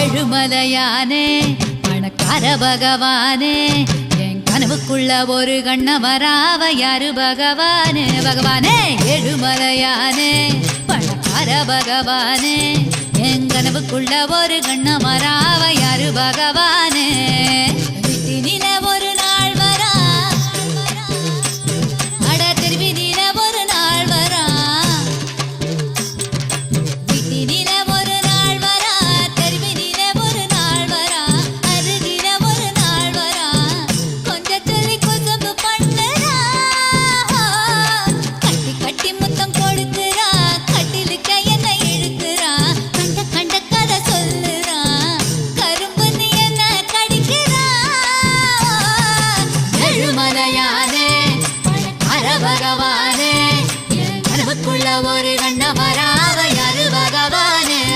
ஏழுமலையானே பணக்கார பகவானே என் கனவுக்குள்ள ஒரு கண்ண வராவ யாரு பகவானே? பகவானே ஏழுமலையானே பணக்கார பகவானே என் கனவுக்குள்ள ஒரு கண்ண கண்ணமராவ யாரு பகவானே? பகவானே என் கனவுக்குள்ள ஒரு கண்ண வராவைய